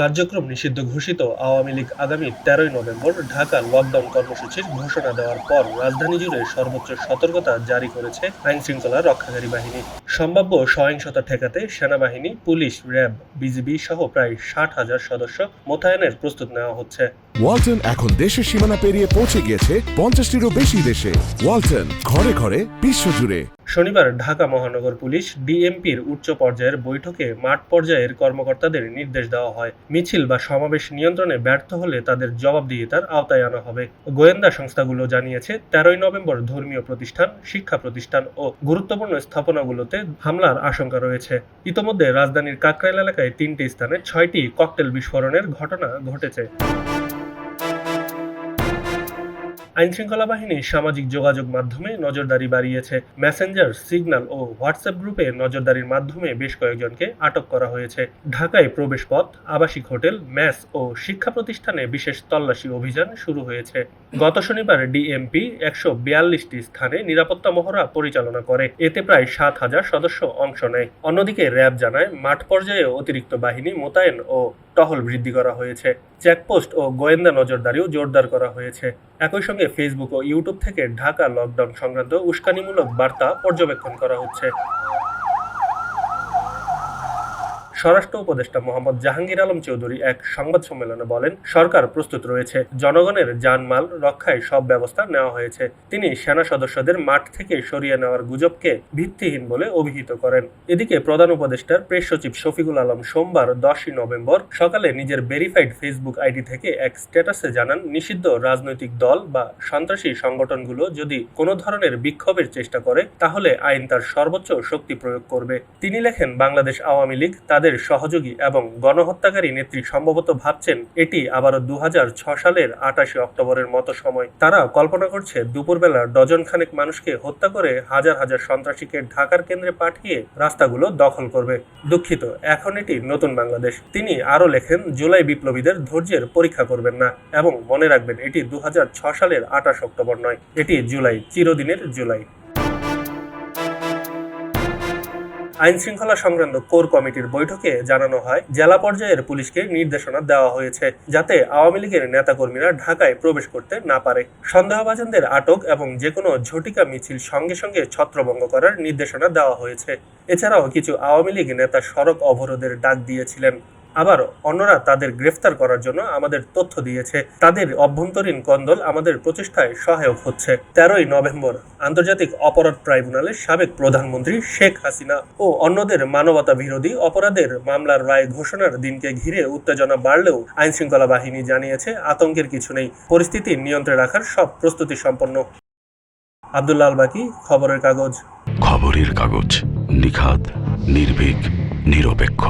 কার্যক্রম নিষিদ্ধ ঘোষিত আওয়ামী লীগ আগামী তেরোই নভেম্বর ঢাকা লকডাউন কর্মসূচির ঘোষণা দেওয়ার পর রাজধানী জুড়ে সর্বোচ্চ সতর্কতা জারি করেছে আইন শৃঙ্খলা রক্ষাকারী বাহিনী। সম্ভাব্য সহিংসতা ঠেকাতে সেনাবাহিনী, পুলিশ, র্যাব, বিজিবি সহ প্রায় ষাট হাজার সদস্য মোতায়েনের প্রস্তুত নেওয়া হচ্ছে। ওয়ালটন এখন দেশের সীমানা পেরিয়ে পৌঁছে গিয়েছে পঞ্চাশটিরও বেশি দেশে। ওয়ালটন ঘরে ঘরে বিশ্বজুড়ে শনিবার ঢাকা মহানগর পুলিশ ডিএমপির উচ্চ পর্যায়ের বৈঠকে মাঠ পর্যায়ের কর্মকর্তাদের নির্দেশ দেওয়া হয়। মিছিল বা সমাবেশ নিয়ন্ত্রণে ব্যর্থ হলে তাদের জবাবদিহিতার আওতায় আনা হবে। গোয়েন্দা সংস্থাগুলো জানিয়েছে, তেরোই নভেম্বর ধর্মীয় প্রতিষ্ঠান, শিক্ষা প্রতিষ্ঠান ও গুরুত্বপূর্ণ স্থাপনাগুলোতে হামলার আশঙ্কা রয়েছে। ইতোমধ্যে রাজধানীর কাকরাইল এলাকায় তিনটি স্থানে ছয়টি ককটেল বিস্ফোরণের ঘটনা ঘটেছে। আইনশৃঙ্খলা বাহিনী সামাজিক যোগাযোগ মাধ্যমে নজরদারি বাড়িয়েছে। মেসেঞ্জার সিগন্যাল ও হোয়াটসঅ্যাপ গ্রুপে নজরদারির মাধ্যমে বেশ কয়েকজনকে আটক করা হয়েছে। ঢাকায় প্রবেশপথ, আবাসিক হোটেল, ম্যাস ও শিক্ষা প্রতিষ্ঠানে বিশেষ তল্লাশি অভিযান শুরু হয়েছে। গত শনিবার ডিএমপি একশো বিয়াল্লিশটি স্থানে নিরাপত্তা মহড়া পরিচালনা করে। এতে প্রায় সাত হাজার সদস্য অংশ নেয়। অন্যদিকে র্যাব জানায়, মাঠ পর্যায়ে অতিরিক্ত বাহিনী মোতায়েন ও টহল বৃদ্ধি করা হয়েছে। চেকপোস্ট ও গোয়েন্দা নজরদারিও জোরদার করা হয়েছে। একই সঙ্গে ফেসবুক ও ইউটিউব থেকে ঢাকা লকডাউন সংক্রান্ত উস্কানিমূলক বার্তা পর্যবেক্ষণ করা হচ্ছে। স্বরাষ্ট্র উপদেষ্টা মোহাম্মদ জাহাঙ্গীর আলম চৌধুরী এক সংবাদ সম্মেলনে বলেন, সরকার প্রস্তুত রয়েছে। জনগণের জানমাল রক্ষায় সব ব্যবস্থা নেওয়া হয়েছে। তিনি সেনা সদস্যদের মাঠ থেকে সরিয়ে নেওয়ার গুজবকে ভিত্তিহীন বলে অভিহিত করেন। এদিকে প্রধান উপদেষ্টার প্রেস সচিব শফিকুল আলম সোমবার দশই নভেম্বর সকালে নিজের ভেরিফাইড ফেসবুক আইডি থেকে এক স্ট্যাটাসে জানান, নিষিদ্ধ রাজনৈতিক দল বা সন্ত্রাসী সংগঠনগুলো যদি কোনো ধরনের বিক্ষোভের চেষ্টা করে, তাহলে আইন তার সর্বোচ্চ শক্তি প্রয়োগ করবে। তিনি লেখেন, বাংলাদেশ আওয়ামী লীগ তাদের সহযোগী এবং গণহত্যাকারী নেত্রী সম্ভবত ভাবছেন এটি আবারও দু সালের আটাশে অক্টোবরের মতো সময়। তারা কল্পনা করছে দুপুরবেলা ডজন খানেক মানুষকে হত্যা করে হাজার হাজার সন্ত্রাসীকে ঢাকার কেন্দ্রে পাঠিয়ে রাস্তাগুলো দখল করবে। দুঃখিত, এখন এটি নতুন বাংলাদেশ। তিনি আরও লেখেন, জুলাই বিপ্লবীদের ধৈর্যের পরীক্ষা করবেন না এবং মনে রাখবেন এটি দুহাজার ছয় সালের আটাশ অক্টোবর নয়, এটি জুলাই, চিরদিনের জুলাই। আইন শৃঙ্খলা সংক্রান্ত কোর কমিটির বৈঠকে জানানো হয়, জেলা পর্যায়ের পুলিশকে নির্দেশনা দেওয়া হয়েছে, যাতে আওয়ামী লীগের নেতাকর্মীরা ঢাকায় প্রবেশ করতে না পারে। সন্দেহভাজনদের আটক এবং যে কোনো ঝটিকা মিছিল সঙ্গে সঙ্গে ছত্রভঙ্গ করার নির্দেশনা দেওয়া হয়েছে। এছাড়াও কিছু আওয়ামী লীগ নেতা সড়ক অবরোধের ডাক দিয়েছিলেন। আবার অন্যরা তাদের গ্রেফতার করার জন্য আমাদের তথ্য দিয়েছে। তাদের অভ্যন্তরীণ কন্দল আমাদের প্রচেষ্টায় সহায়ক হচ্ছে। তেরোই নভেম্বর আন্তর্জাতিক অপরাধ ট্রাইব্যুনালের সাবেক প্রধানমন্ত্রী শেখ হাসিনা ও অন্যদের মানবতা বিরোধী অপরাধের মামলার রায় ঘোষণার দিনকে ঘিরে উত্তেজনা বাড়লেও আইন শৃঙ্খলা বাহিনী জানিয়েছে, আতঙ্কের কিছু নেই। পরিস্থিতি নিয়ন্ত্রণে রাখার সব প্রস্তুতি সম্পন্ন। আব্দুল্লাহ বাকি, খবরের কাগজ। খবরের কাগজ নিখাত নির্ভীক, নিরপেক্ষ।